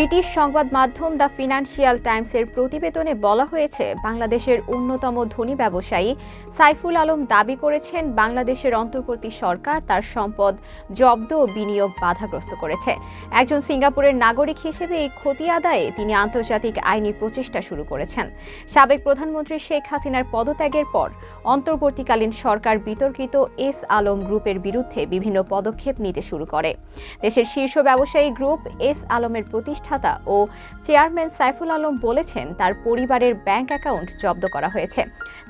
British সংবাদ মাধ্যম the financial টাইমসের প্রতিবেদনে বলা হয়েছে, বাংলাদেশের অন্যতম ধনী ব্যবসায়ী সাইফুল আলম দাবি করেছেন, বাংলাদেশের অন্তর্বর্তী সরকার তার সম্পদ জব্দ ও বিনিয়োগ বাধাগ্রস্ত করেছে। একজন সিঙ্গাপুরের নাগরিক হিসেবে এই ক্ষতি আদায়ে তিনি আন্তর্জাতিক আইনি প্রচেষ্টা শুরু করেছেন। সাবেক প্রধানমন্ত্রী শেখ হাসিনার পদত্যাগের পর অন্তর্বর্তীকালীন সরকার বিতর্কিত এস আলম গ্রুপের বিরুদ্ধে বিভিন্ন পদক্ষেপ নিতে শুরু করে। দেশের শীর্ষ ব্যবসায়ী গ্রুপ এস আলমের প্রতিষ্ঠাতা ও চেয়ারম্যান সাইফুল আলম বলেছেন তার পরিবারের ব্যাংক অ্যাকাউন্ট জব্দ করা হয়েছে।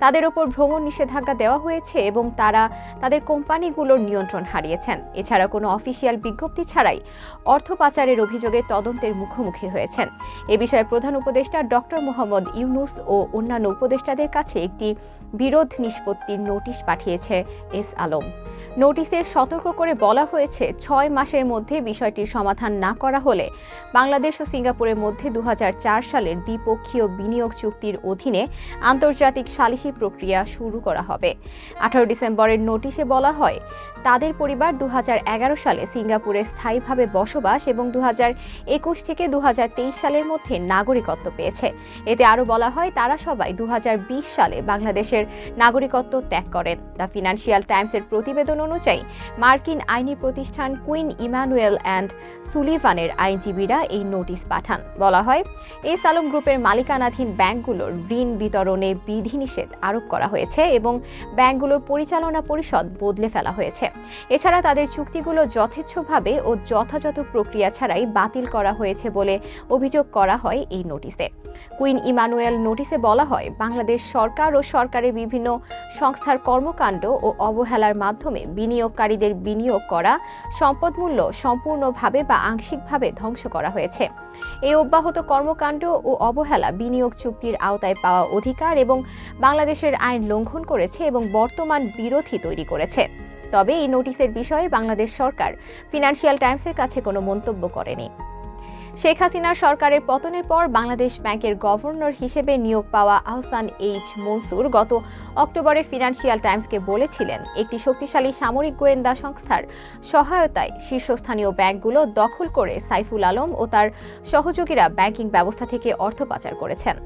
তাদের ওপর ভ্রমণ নিষেধাজ্ঞা দেওয়া হয়েছে এবং তারা তাদের কোম্পানিগুলোর নিয়ন্ত্রণ হারিয়েছেন। এছাড়া কোনো অফিসিয়াল বিজ্ঞপ্তি ছাড়াই অর্থ পাচারের অভিযোগে তদন্তের মুখোমুখি হয়েছেন। এ বিষয়ে প্রধান উপদেষ্টা ডক্টর মোহাম্মদ ইউনুস ও অন্যান্য উপদেষ্টাদের কাছে একটি বিরোধ নিষ্পত্তির নোটিশ পাঠিয়েছে এস আলম। নোটিশে সতর্ক করে বলা হয়েছে, ছয় মাসের মধ্যে বিষয়টির সমাধান না করা হলে বাংলাদেশ ও সিঙ্গাপুরের মধ্যে দু হাজার চার সালের দ্বিপক্ষীয় বিনিয়োগ চুক্তির অধীনে আন্তর্জাতিক সালিসি প্রক্রিয়া শুরু করা হবে। আঠারো ডিসেম্বরের নোটিশে বলা হয়, তাদের পরিবার দু সালে সিঙ্গাপুরে স্থায়ীভাবে বসবাস এবং দু একুশ থেকে দু সালের মধ্যে নাগরিকত্ব পেয়েছে। এতে আরও বলা হয়, তারা সবাই দু হাজার বিশ সালে বাংলাদেশের নাগরিকত্ব ত্যাগ করেন। দ্য ফিনান্সিয়াল টাইমসের প্রতিবেদন অনুযায়ী, মার্কিন আইনি প্রতিষ্ঠান কুইন ইমানুয়েল অ্যান্ড সুলিভানের আইনজীবীরা এই নোটিশ পাঠান। বলা হয় এস আলম গ্রুপের মালিকানাধীন ব্যাংকগুলোর ঋণ বিতরণে বিধিনিষেধ আরোপ করা হয়েছে এবং ব্যাংকগুলোর পরিচালনা পরিষদ বদলে ফেলা হয়েছে। এছাড়া তাদের চুক্তিগুলো যথেচ্ছভাবে ও যথাযথ প্রক্রিয়া ছাড়াই বাতিল করা হয়েছে বলে অভিযোগ করা হয় এই নোটিশে। কুইন ইমানুয়েল নোটিশে বলা হয়, বাংলাদেশ সরকার ও সরকারের বিভিন্ন সংস্থার কর্মকাণ্ড ও অবহেলার মাধ্যমে বিনিয়োগকারীদের বিনিয়োগ করা সম্পদমূল্য সম্পূর্ণভাবে বা আংশিকভাবে ধ্বংস করা হয়েছে। এই অব্যাহত কর্মকাণ্ড ও অবহেলা বিনিয়োগ চুক্তির আওতায় পাওয়া অধিকার এবং বাংলাদেশের আইন লঙ্ঘন করেছে এবং বর্তমান বিরোধী তৈরি করেছে। তবে এই নোটিশের বিষয়ে বাংলাদেশ সরকার ফিনান্সিয়াল টাইমসের কাছে কোনো মন্তব্য করেনি। শেখ হাসিনার সরকারের পতনের পর বাংলাদেশ ব্যাংকের গভর্নর হিসেবে নিয়োগ পাওয়া আহসান এইচ মনসুর গত অক্টোবরে ফিনান্সিয়াল টাইমসকে বলেছিলেন, একটি শক্তিশালী সামরিক গোয়েন্দা সংস্থার সহায়তায় শীর্ষস্থানীয় ব্যাংকগুলো দখল করে সাইফুল আলম ও তার সহযোগীরা ব্যাংকিং ব্যবস্থা থেকে অর্থ পাচার করেছেন।